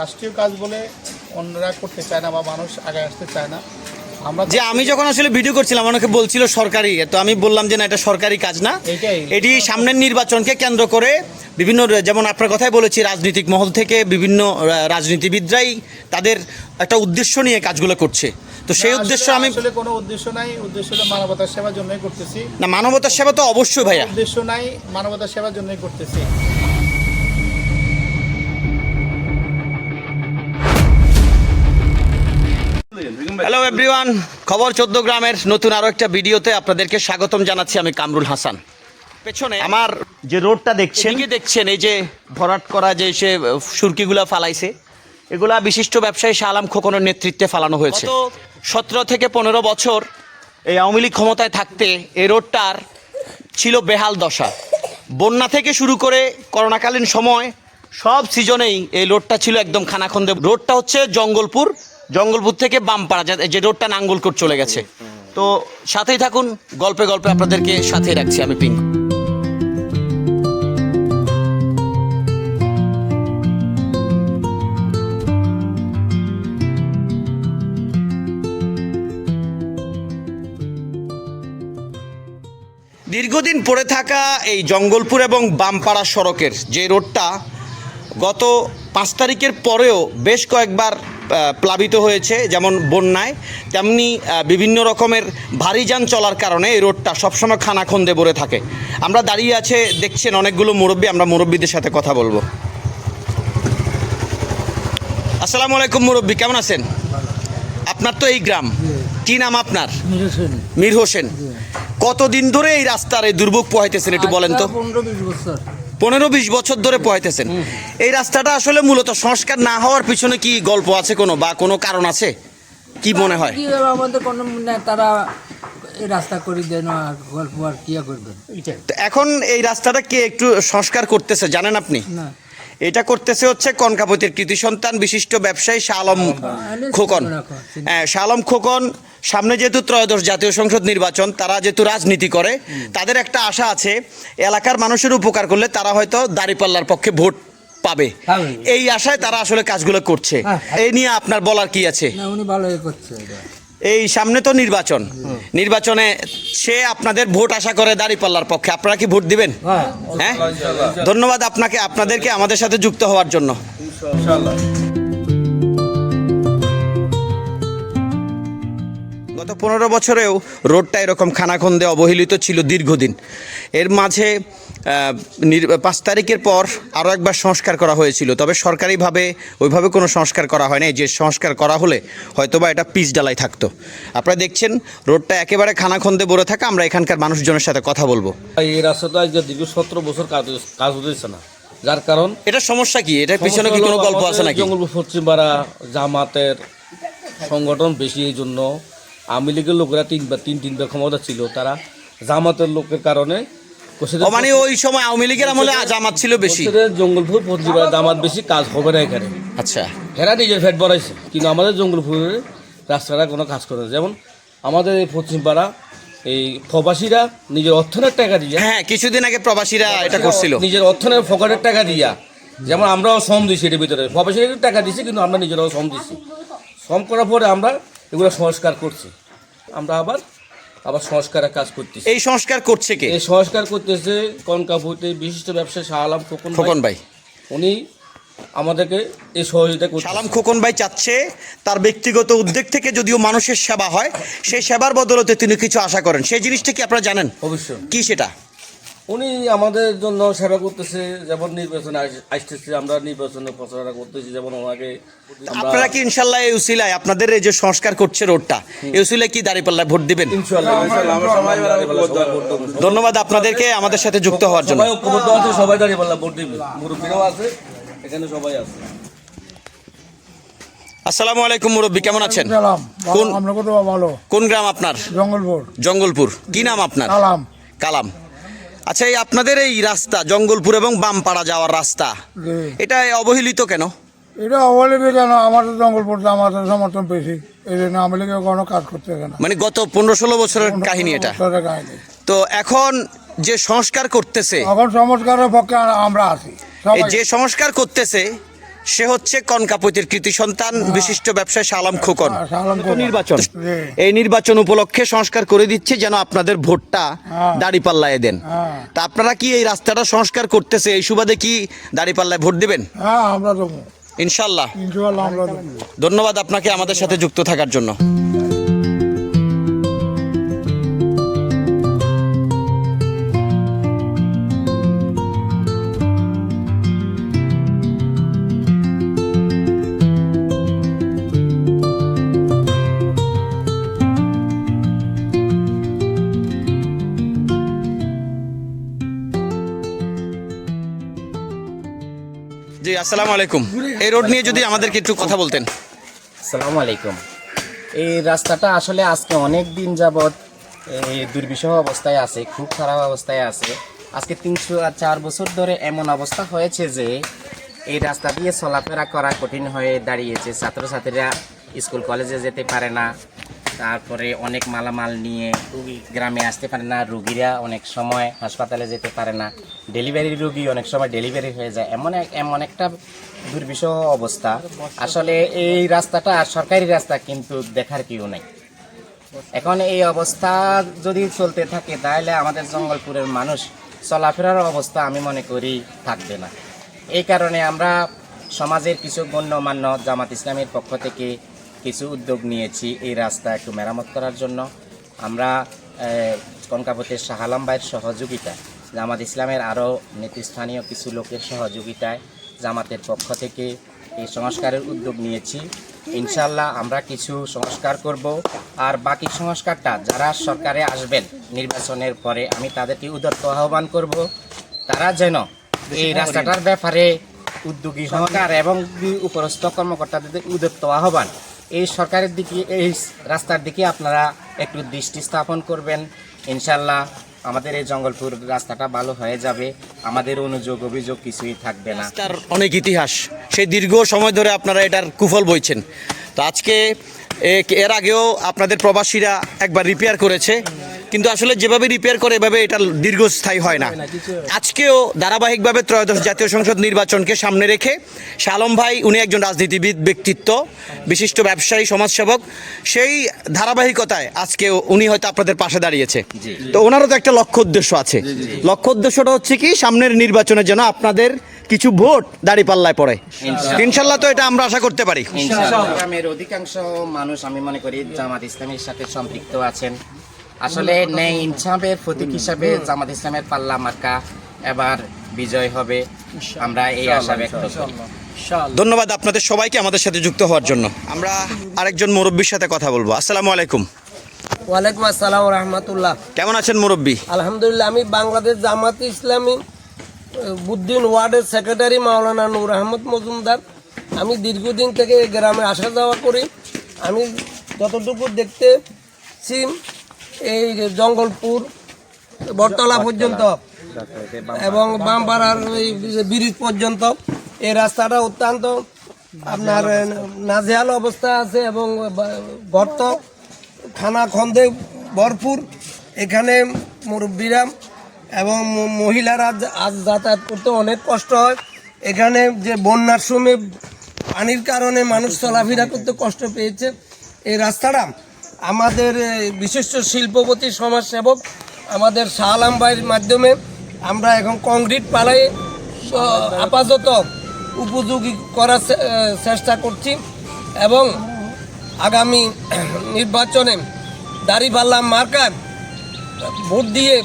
রাষ্ট্রীয় কাজ বলে অন্যরা করতে চায় না বা মানুষ আগে আসতে চায় না। আমরা যে আমি যখন আসলে ভিডিও করছিলাম অনেকে বলছিল সরকারি তো আমি বললাম যে না এটা সরকারি কাজ না। এটি সামনের নির্বাচনকে কেন্দ্র করে বিভিন্ন যেমন আপনার কথাই বলেছি রাজনৈতিক মহল থেকে বিভিন্ন রাজনীতিবিদরাই তাদের একটা উদ্দেশ্য নিয়ে কাজগুলো করছে। তো সেই উদ্দেশ্য আমি আসলে কোনো উদ্দেশ্য নাই উদ্দেশ্য হলো মানবতার সেবার জন্যই করতেছি। না মানবতার সেবা তো অবশ্যই ভাইয়া। উদ্দেশ্য নাই মানবতার সেবার জন্যই করতেছি। হ্যালো এভরিওয়ান খবর চোদ্দ গ্রামের নতুন আরও একটা ভিডিওতে আপনাদেরকে স্বাগতম জানাচ্ছি আমি কামরুল হাসান। পেছনে আমার যে রোডটা দেখছেন কি দেখছেন এই যে ভরাট করা যে সে সুরকিগুলা ফালাইছে এগুলা বিশিষ্ট ব্যবসায়ী শাহ আলম খোকনের নেতৃত্বে ফালানো হয়েছে। সতেরো থেকে পনেরো বছর এই আওয়ামী লীগ ক্ষমতায় থাকতে এই রোডটার ছিল বেহাল দশা। বন্যা থেকে শুরু করে করোনাকালীন সময় সব সিজনেই এই রোডটা ছিল একদম খানাখন্দে। রোডটা হচ্ছে জঙ্গলপুর জঙ্গলপুর থেকে বামপাড়া যা- রোডটা নাঙ্গলকোট চলে গেছে। তো সাথেই থাকুন, গল্পে গল্পে আপনাদেরকে সাথে রাখছি আমি পিঙ্ক। দীর্ঘদিন পড়ে থাকা এই জঙ্গলপুর এবং বামপাড়া সড়কের যে রোডটা, গত পাঁচ তারিখের পরেও বেশ কয়েকবার প্লাবিত হয়েছে যেমন বন্যায় তেমনি বিভিন্ন রকমের ভারী যান চলার কারণে এই রোডটা সবসময় খানাখন্দে ভরে থাকে। আমরা দাঁড়িয়ে আছে দেখছেন অনেকগুলো মুরব্বী আমরা মুরব্বীদের সাথে কথা বলব। আসসালামু আলাইকুম মুরব্বী কেমন আছেন? আপনার তো এই গ্রাম কি নাম আপনার? মীর হোসেন। কতদিন ধরে এই রাস্তার এই দুর্ভোগ পোহাইতেছেন একটু বলেন তো। পনেরো বিশ বছর। পনেরো বিশ বছর ধরে পোহাইতেছেন এই রাস্তাটা আসলে মূলত সংস্কার না হওয়ার পিছনে কি গল্প আছে কোনো বা কোনো কারণ আছে কি মনে হয় কি আমাদের কোনো এই রাস্তা করে দেন আর গল্প আর কি করবেন তো এখন এই রাস্তাটা কে একটু সংস্কার করতেছে জানেন আপনি না এটা করতেছে হচ্ছে কনকাপতির কৃতি সন্তান বিশিষ্ট ব্যবসায়ী শাহ আলম খোকন হ্যাঁ শাহ আলম খোকন সামনে যেহেতু ত্রয়োদশ জাতীয় সংসদ নির্বাচন তারা যেহেতু রাজনীতি করে তাদের একটা আশা আছে এলাকার মানুষের উপকার করলে তারা হয়তো দাঁড়িপাল্লার পক্ষে ভোট পাবে। পাবে। এই আশায় তারা আসলে কাজগুলো করছে। হ্যাঁ। এই নিয়ে আপনার বলার কি আছে? না উনি ভালোই করছে এটা। এই সামনে তো নির্বাচন। নির্বাচনে সে আপনাদের ভোট আশা করে দাঁড়িপাল্লার পক্ষে। আপনারা কি ভোট দিবেন? হ্যাঁ। হ্যাঁ? ধন্যবাদ আপনাকে আপনাদেরকে আমাদের সাথে যুক্ত হওয়ার জন্য। গত পনেরো বছরেও রোডটা এরকম খানাখন্দে অবহেলিত ছিল দীর্ঘদিন। এর মাঝে পাঁচ তারিখের পর আরও একবার সংস্কার করা হয়েছিল। তবে সরকারিভাবে ওইভাবে কোনো সংস্কার করা হয় নাই যে সংস্কার করা হলে হয়তোবা এটা পিচ ডালাই থাকতো। আপনারা দেখছেন রোডটা একেবারে খানাখন্দে ভরে থাকা। আমরা এখানকার মানুষজনের সাথে কথা বলব। এই রাস্তাটা আজ দীর্ঘ সতেরো বছর কাজ কাজ হতেছে না। যার কারণ এটা সমস্যা কি? এটার পিছনে কি কোনো গল্প আছে নাকি? জঙ্গলপুর পশ্চিমপাড়া জামাতের সংগঠন বেশি এই জন্য। আওয়ামী লীগের লোকেরা তিনবার তিন তিনবার ক্ষমতা ছিল তারা জামাতের লোকের কারণে মানে ওই সময় আওয়ামী লীগের আমলে জামাত ছিল বেশি। জঙ্গলপুর পশ্চিমপাড়া জামাত বেশি কাজ হবে না এখানে। আচ্ছা। এরা নিজের ফ্যাট বাড়াইছে কিন্তু আমাদের জঙ্গলপুরের রাস্তাটা কোনো কাজ করে না। যেমন আমাদের এই পশ্চিমপাড়া এই প্রবাসীরা নিজের অর্থনের টাকা দিয়ে হ্যাঁ কিছুদিন আগে প্রবাসীরা এটা করছিল। নিজের অর্থনের ফকারের টাকা দিয়া। যেমন আমরাও শ্রম দিছি এর ভিতরে। প্রবাসীদের টাকা দিছি কিন্তু আমরা নিজেরাও শ্রম দিছি। শ্রম করার পরে আমরা এগুলো সংস্কার করছে। আমরা আবার আবার সংস্কারের কাজ করতেছি। এই সংস্কার করছে কে? এই সংস্কার করতেছে কনকাপুরতে বিশিষ্ট ব্যবসায়ী শাহ আলম খোকন খোকন ভাই। উনি আমাদেরকে এই সহযোগিতা করছে সালাম খোকন ভাই চাচ্ছে তার ব্যক্তিগত উদ্যোগ থেকে যদিও মানুষের সেবা হয় সেই সেবার বদলতে তিনি কিছু আশা করেন। সেই জিনিসটা কি আপনারা জানেন? অবশ্যই। কি সেটা? উনি আমাদের জন্য সেবা করতেছে যেমন নির্বাচনে আসতেছে আমরা নির্বাচনে প্রচারণা করতেছি যেমন ওনাকে আপনারা কি ইনশাল্লাহ এই উসিলায় আপনাদের এই যে সংস্কার করছে রোডটা এই উসিলায় কি দাঁড়িপাল্লায় ভোট দিবেন? ইনশাআল্লাহ ইনশাআল্লাহ আমরা সবাই সবাই ভোট দেবো। ধন্যবাদ আপনাদেরকে আমাদের সাথে যুক্ত হওয়ার জন্য। সবাই ঐক্যবদ্ধ আছে সবাই দাঁড়িয়ে পাল্লা ভোট দিবে। মুরব্বীরাও আছে এখানে সবাই আছে। আসসালামু আলাইকুম মুরব্বী কেমন আছেন? কোন ভালো। কোন গ্রাম আপনার? জঙ্গলপুর। জঙ্গলপুর। কি নাম আপনার? কালাম। কালাম। আচ্ছা এই আপনাদের এই রাস্তা জঙ্গলপুর এবং বামপাড়া যাওয়ার রাস্তা এটা অবহেলিত কেন? এটা অবহেলিত কেন? আমাদের জঙ্গলপুর আমাদের সমর্থন পেয়েছি এই জন্য আমি কোনো কাজ করতে না। মানে গত পনেরো ষোলো বছরের কাহিনী এটা। তো এখন যে সংস্কার করতেছে এখন সংস্কারের পক্ষে আমরা আছি। যে সংস্কার করতেছে সে হচ্ছে কনকাপতির কৃতি সন্তান বিশিষ্ট ব্যবসায়ী সালাম খোকন। নির্বাচন। এই নির্বাচন উপলক্ষে সংস্কার করে দিচ্ছে যেন আপনাদের ভোটটা দাড়ি পাল্লায় দেন। হ্যাঁ। তা আপনারা কি এই রাস্তাটা সংস্কার করতেছে? এই সুবাদে কি দাড়িপাল্লায় ভোট দেবেন? হ্যাঁ আমরা দেবো। ইনশাল্লাহ ইনশাল্লাহ আমরা দেবো। ধন্যবাদ আপনাকে আমাদের সাথে যুক্ত থাকার জন্য। জি, আসসালামু আলাইকুম। এই রোড নিয়ে যদি আমাদেরকে একটু কথা বলতেন। আসসালামু আলাইকুম। এই রাস্তাটা আসলে আজকে অনেক দিন যাবৎ দুর্বিষহ অবস্থায় আছে, খুব খারাপ অবস্থায় আছে। আজকে তিনশো চার বছর ধরে এমন অবস্থা হয়েছে যে এই রাস্তা দিয়ে চলাফেরা করা কঠিন হয়ে দাঁড়িয়েছে। ছাত্রছাত্রীরা স্কুল, কলেজে যেতে পারে না। তারপরে অনেক মালামাল নিয়ে গ্রামে আসতে পারে না রুগীরা অনেক সময় হাসপাতালে যেতে পারে না। ডেলিভারি রুগী অনেক সময় ডেলিভারি হয়ে যায়। এমন এক এমন একটা দুর্বিষহ অবস্থা। আসলে এই রাস্তাটা সরকারি রাস্তা কিন্তু দেখার কেউ নাই। এখন এই অবস্থা যদি চলতে থাকে তাহলে আমাদের জঙ্গলপুরের মানুষ চলাফেরার অবস্থা আমি মনে করি থাকবে না। এই কারণে আমরা সমাজের কিছু গণ্যমান্য জামাত ইসলামের পক্ষ থেকে কিছু উদ্যোগ নিয়েছি এই রাস্তা একটু মেরামত করার জন্য। আমরা আহ, কনকাপতির শাহ আলম ভাইয়ের সহযোগিতা জামাত ইসলামের আরও নেতৃস্থানীয় কিছু লোকের সহযোগিতায় জামাতের পক্ষ থেকে এই সংস্কারের উদ্যোগ নিয়েছি। ইনশাল্লাহ আমরা কিছু সংস্কার করব। আর বাকি সংস্কারটা যারা সরকারে আসবেন নির্বাচনের পরে আমি তাদেরকে উদত্ত আহ্বান করব তারা যেন এই রাস্তাটার ব্যাপারে উদ্যোগী সহকার এবং উপরস্থ কর্মকর্তাদের উদত্ত আহ্বান এই সরকারের দিকে, এই রাস্তার দিকে আপনারা একটু দৃষ্টি স্থাপন করবেন। ইনশাল্লাহ আমাদের এই জঙ্গলপুর রাস্তাটা ভালো হয়ে যাবে। আমাদের অনুযোগ, অভিযোগ কিছুই থাকবে না। তার অনেক ইতিহাস। সেই দীর্ঘ সময় ধরে আপনারা এটার কুফল বইছেন। তো আজকে এর আগেও আপনাদের প্রবাসীরা একবার রিপেয়ার করেছে। কিন্তু আসলে যেভাবে রিপেয়ার করে এভাবে এটা দীর্ঘস্থায়ী হয় না। আজকেও ধারাবাহিকভাবে ত্রয়োদশ জাতীয় সংসদ নির্বাচনকে সামনে রেখে শালম ভাই উনি একজন রাজনীতিবিদ ব্যক্তিত্ব বিশিষ্ট ব্যবসায়ী সমাজসেবক সেই ধারাবাহিকতায় আজকে উনি হয়তো আপনাদের পাশে দাঁড়িয়েছে। তো ওনারও তো একটা লক্ষ্য উদ্দেশ্য আছে। লক্ষ্য উদ্দেশ্যটা হচ্ছে কি সামনের নির্বাচনের জন্য আপনাদের কিছু ভোট দাড়ি পাল্লায় পড়ে ইনশাল্লাহ তো এটা আমরা আশা করতে পারি। গ্রামের অধিকাংশ মানুষ আমি মনে করি জামাত ইসলামের সাথে সম্পৃক্ত আছেন। আসলে ন্যায় ইনসাফের প্রতীক হিসাবে জামাত ইসলামের পাল্লা মার্কা এবার বিজয় হবে। আমরা এই আশা ব্যক্ত করি। ধন্যবাদ আপনাদের সবাইকে আমাদের সাথে যুক্ত হওয়ার জন্য। আমরা আরেকজন মুরব্বীর সাথে কথা বলব। আসসালামু আলাইকুম। ওয়ালাইকুম আসসালাম রহমতুল্লাহ। কেমন আছেন মুরব্বী? আলহামদুলিল্লাহ আমি বাংলাদেশ জামাত ইসলামী বুদ্দিন ওয়ার্ডের সেক্রেটারি মাওলানা নূর আহমদ মজুমদার। আমি দীর্ঘদিন থেকে এই গ্রামে আসা যাওয়া করি। আমি যতটুকু দেখতেছি এই জঙ্গলপুর, বটতলা পর্যন্ত এবং বামপাড়ার ওই ব্রিজ পর্যন্ত। এই রাস্তাটা অত্যন্ত আপনার নাজেহাল অবস্থা আছে এবং গর্ত খানা খন্দে ভরপুর। এখানে মুরব্বীরা এবং মহিলারা আজ যাতায়াত করতে অনেক কষ্ট হয়। এখানে যে বন্যার সময় পানির কারণে মানুষ চলাফেরা করতে কষ্ট পেয়েছে। এই রাস্তাটা আমাদের বিশিষ্ট শিল্পপতি, সমাজসেবক আমাদের শাহ আলম ভাইয়ের মাধ্যমে আমরা এখন কংক্রিট পালাই আপাতত উপযোগী করার চেষ্টা করছি এবং আগামী নির্বাচনে দাঁড়িপাল্লা মার্কার ভোট দিয়ে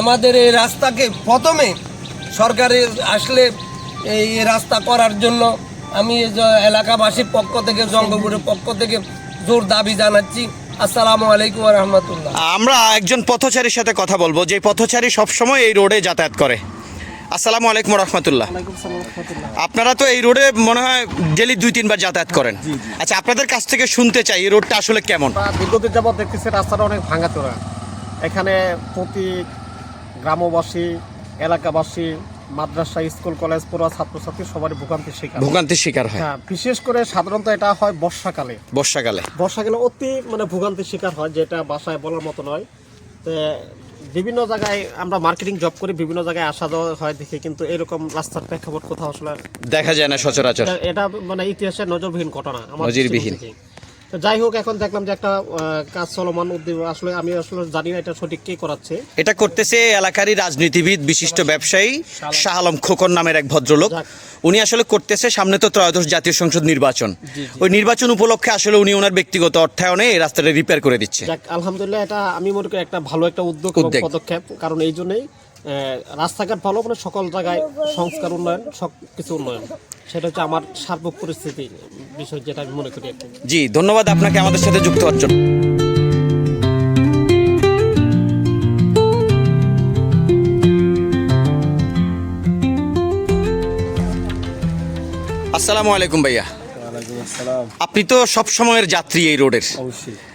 আমাদের এই রাস্তাকে প্রথমে সরকারে আসলে এই রাস্তা করার জন্য আমি এলাকাবাসীর পক্ষ থেকে, জঙ্গলপুরের পক্ষ থেকে জোর দাবি জানাচ্ছি। আসসালামু আলাইকুম রহমতুল্লাহ। আমরা একজন পথচারীর সাথে কথা বলব যে পথচারী সবসময় এই রোডে যাতায়াত করে। আসসালামু আলাইকুম রহমতুল্লাহ। আপনারা তো এই রোডে মনে হয় ডেলি দুই তিনবার যাতায়াত করেন। আচ্ছা আপনাদের কাছ থেকে শুনতে চাই এই রোডটা আসলে কেমন? দীর্ঘদিন যাবৎ দেখতেছি রাস্তাটা অনেক ভাঙাচোরা। এখানে প্রতি গ্রামবাসী এলাকাবাসী মাদ্রাসা স্কুল কলেজ পড়ুয়া ছাত্রছাত্রী সবারই ভোগান্তির শিকার। ভোগান্তির শিকার হয়। হ্যাঁ বিশেষ করে সাধারণত এটা হয় বর্ষাকালে। বর্ষাকালে। বর্ষাকালে অতি মানে ভোগান্তির শিকার হয় যেটা বাসায় বলার মতো নয়। তো বিভিন্ন জায়গায় আমরা মার্কেটিং জব করি বিভিন্ন জায়গায় আসা যাওয়া হয় দেখি কিন্তু এরকম রাস্তার প্রেক্ষাপট কোথাও আসলে দেখা যায় না সচরাচর। এটা- মানে ইতিহাসের নজরবিহীন ঘটনা নজিরবিহীন। তো যাই হোক এখন দেখলাম যে একটা কাজ চলমান উদ্যোগ। আসলে আমি আসলে জানি না এটা সঠিক কে করাচ্ছে। এটা করতেছে এলাকারই রাজনীতিবিদ বিশিষ্ট ব্যবসায়ী শাহ আলম খোকন নামের এক ভদ্রলোক। উনি আসলে করতেছে সামনে তো ত্রয়োদশ জাতীয় সংসদ নির্বাচন। ওই নির্বাচন উপলক্ষে আসলে উনি ওনার ব্যক্তিগত অর্থায়নে এই রাস্তাটা রিপেয়ার করে দিচ্ছে। আলহামদুলিল্লাহ এটা আমি মনে করি একটা ভালো একটা উদ্যোগ। পদক্ষেপ। কারণ এই জন্যই রাস্তাঘাট ভালো মানে সকল জায়গায় সংস্কার উন্নয়ন সব কিছু উন্নয়ন। সেটা হচ্ছে আমার সার্বিক পরিস্থিতি বিষয় যেটা আমি মনে করি জি ধন্যবাদ আপনাকে আমাদের সাথে যুক্ত হওয়ার জন্য। আসসালামু আলাইকুম ভাইয়া। আপনি তো সব সময়ের যাত্রী এই রোডের।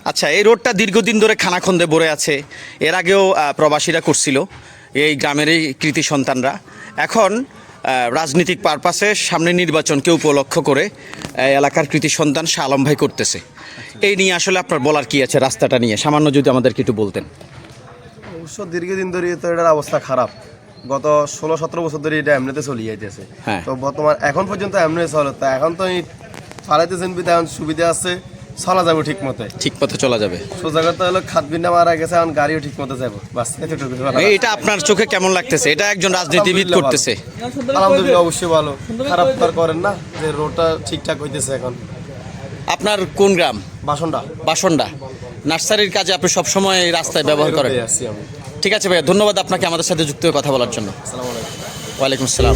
আচ্ছা এই রোডটা দীর্ঘদিন ধরে খানাখন্দে ভরে আছে। এর আগেও প্রবাসীরা করছিল। এই গ্রামেরই কৃতি সন্তানরা। এখন রাজনৈতিক পারপাসে সামনে নির্বাচনকে উপলক্ষ করে এলাকার কৃতি সন্তান শাহ আলম ভাই করতেছে। এই নিয়ে আসলে আপনার বলার কি আছে রাস্তাটা নিয়ে? সামান্য যদি আমাদেরকে একটু বলতেন। অবশ্য দীর্ঘদিন ধরে তো এটার অবস্থা খারাপ। গত ষোলো সতেরো বছর ধরে এটা এমনিতে চলে যাইতেছে হ্যাঁ। তো বর্তমান এখন পর্যন্ত এমনি চলে তো এখন তো এই চালাইতেছেন বিধে এখন সুবিধা আছে। চলা যাবে ঠিক মতো। ঠিক পথে চলা যাবে। সোজা কথা হলো বিন্না মারা গেছে এখন গাড়িও ঠিক মতো যাব। বাস এতটুকু এটা আপনার চোখে কেমন লাগতেছে? এটা একজন রাজনীতিবিদ করতেছে। আলহামদুলিল্লাহ অবশ্যই ভালো। খারাপ তো করেন না যে রোডটা ঠিকঠাক হইতেছে এখন। আপনার কোন গ্রাম? বাসনটা বাসন্ডা। নার্সারির কাজে আপনি সবসময় এই রাস্তায় ব্যবহার করেন। ঠিক আছে ভাইয়া ধন্যবাদ আপনাকে আমাদের সাথে যুক্ত হয়ে কথা বলার জন্য। আসসালামু আলাইকুম। ওয়ালাইকুম আসসালাম।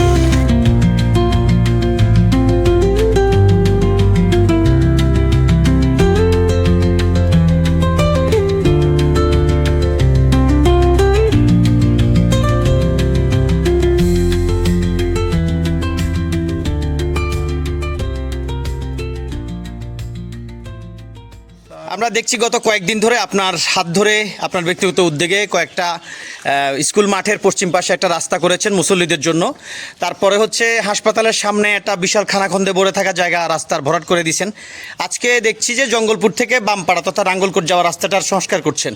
আমরা দেখছি গত কয়েকদিন ধরে আপনার হাত ধরে, আপনার ব্যক্তিগত উদ্যোগে কয়েকটা স্কুল মাঠের পশ্চিম পাশে একটা রাস্তা করেছেন মুসল্লিদের জন্য। তারপরে হচ্ছে হাসপাতালের সামনে একটা বিশাল খানাখন্দে ভরে থাকা জায়গা রাস্তার ভরাট করে দিয়েছেন। আজকে দেখছি যে জঙ্গলপুর থেকে বামপাড়া তথা রাঙ্গলকোট যাওয়া রাস্তাটার সংস্কার করছেন।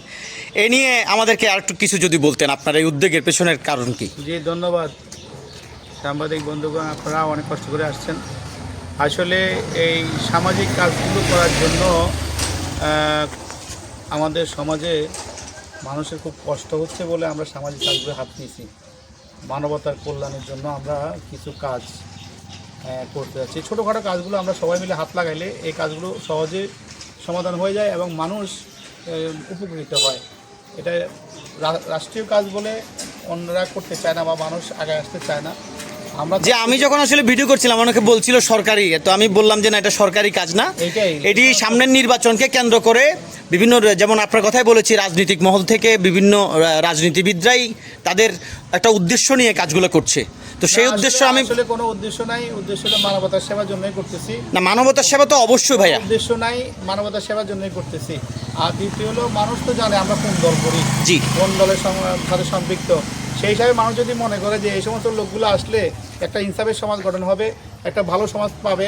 এ নিয়ে আমাদেরকে আর একটু কিছু যদি বলতেন, আপনার এই উদ্যোগের পেছনের কারণ কি? জি, ধন্যবাদ। সাংবাদিক বন্ধুগণ, আপনারা অনেক কষ্ট করে আসছেন। আসলে এই সামাজিক কাজগুলো করার জন্য আমাদের সমাজে মানুষের খুব কষ্ট হচ্ছে বলে আমরা সামাজিক কাজগুলো হাত নিয়েছি। মানবতার কল্যাণের জন্য আমরা কিছু কাজ করতে যাচ্ছি। ছোটোখাটো কাজগুলো আমরা সবাই মিলে হাত লাগাইলে এই কাজগুলো সহজে সমাধান হয়ে যায় এবং মানুষ উপকৃত হয়। এটা রাষ্ট্রীয় কাজ বলে অন্যরা করতে চায় না বা মানুষ আগে আসতে চায় না। যে আমি যখন আসলে ভিডিও করছিলাম অনেকে বলছিল সরকারি তো আমি বললাম যে না এটা সরকারি কাজ না। এটি সামনের নির্বাচনকে কেন্দ্র করে বিভিন্ন যেমন আপনার কথাই বলেছি রাজনৈতিক মহল থেকে বিভিন্ন রাজনীতিবিদরাই তাদের একটা উদ্দেশ্য নিয়ে কাজগুলো করছে। তো সেই উদ্দেশ্য আমি আসলে কোনো উদ্দেশ্য নাই উদ্দেশ্য হলো মানবতার সেবার জন্যই করতেছি। না মানবতার সেবা তো অবশ্যই ভাইয়া। উদ্দেশ্য নাই মানবতার সেবার জন্যই করতেছি। আর দ্বিতীয় হলো মানুষ তো জানে আমরা কোন দল করি জি। কোন দলের সাথে সম্পৃক্ত। সেই হিসাবে মানুষ যদি মনে করে যে এই সমস্ত লোকগুলো আসলে একটা ইনসাফের সমাজ গঠন হবে একটা ভালো সমাজ পাবে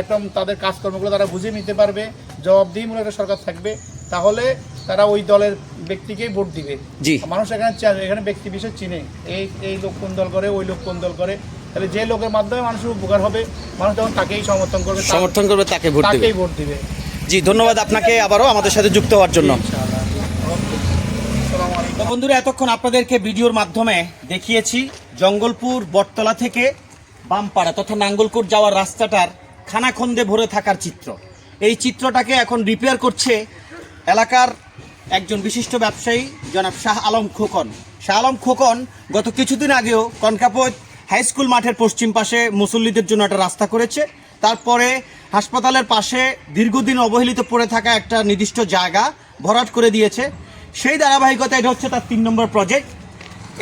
একদম তাদের কাজকর্মগুলো তারা বুঝে নিতে পারবে জবাবদিহিমূলক একটা সরকার থাকবে তাহলে তারা ওই দলের ব্যক্তিকেই ভোট দিবে। জি। মানুষ এখানে এখানে ব্যক্তি বিশেষ চিনে। এই এই লোক কোন দল করে ওই লোক কোন দল করে। তাহলে যে লোকের মাধ্যমে মানুষের উপকার হবে মানুষ তখন তাকেই সমর্থন করবে সমর্থন করবে তাকে ভোট দেবে। তাকেই ভোট দিবে। জি ধন্যবাদ আপনাকে আবারও আমাদের সাথে যুক্ত হওয়ার জন্য। তো বন্ধুরা এতক্ষণ আপনাদেরকে ভিডিওর মাধ্যমে দেখিয়েছি জঙ্গলপুর বটতলা থেকে বামপাড়া তথা নাঙ্গলকোট যাওয়ার রাস্তাটার খানাখন্দে ভরে থাকার চিত্র। এই চিত্রটাকে এখন রিপেয়ার করছে এলাকার একজন বিশিষ্ট ব্যবসায়ী, জনাব শাহ আলম খোকন। শাহ আলম খোকন গত কিছুদিন আগেও কনকাপত হাই স্কুল মাঠের পশ্চিম পাশে মুসল্লিদের জন্য একটা রাস্তা করেছে। তারপরে হাসপাতালের পাশে দীর্ঘদিন অবহেলিত পড়ে থাকা একটা নির্দিষ্ট জায়গা ভরাট করে দিয়েছে। সেই ধারাবাহিকতা এটা হচ্ছে তার তিন নম্বর প্রজেক্ট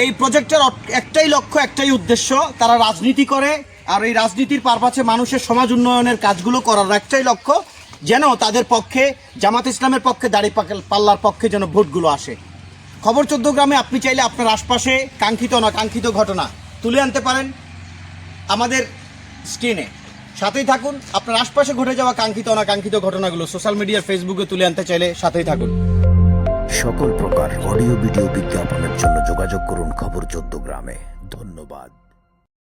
এই প্রজেক্টের একটাই লক্ষ্য, একটাই উদ্দেশ্য, তারা রাজনীতি করে। আর এই রাজনীতির পারপাছে মানুষের সমাজ উন্নয়নের কাজগুলো করার একটাই লক্ষ্য যেন তাদের পক্ষে, জামাত ইসলামের পক্ষে, দাড়ি পাল্লার পক্ষে যেন ভোটগুলো আসে। খবর চোদ্দ গ্রামে আপনি চাইলে আপনার আশপাশে কাঙ্ক্ষিত অনাকাঙ্ক্ষিত ঘটনা তুলে আনতে পারেন আমাদের স্ক্রিনে সাথেই থাকুন, আপনার আশপাশে ঘটে যাওয়া কাঙ্ক্ষিত অনাকাঙ্ক্ষিত ঘটনাগুলো সোশ্যাল মিডিয়ার ফেসবুকে তুলে আনতে চাইলে সাথেই থাকুন। সকল প্রকার অডিও ভিডিও বিজ্ঞাপনের জন্য যোগাযোগ করুন খবর চোদ্দ গ্রামে। ধন্যবাদ।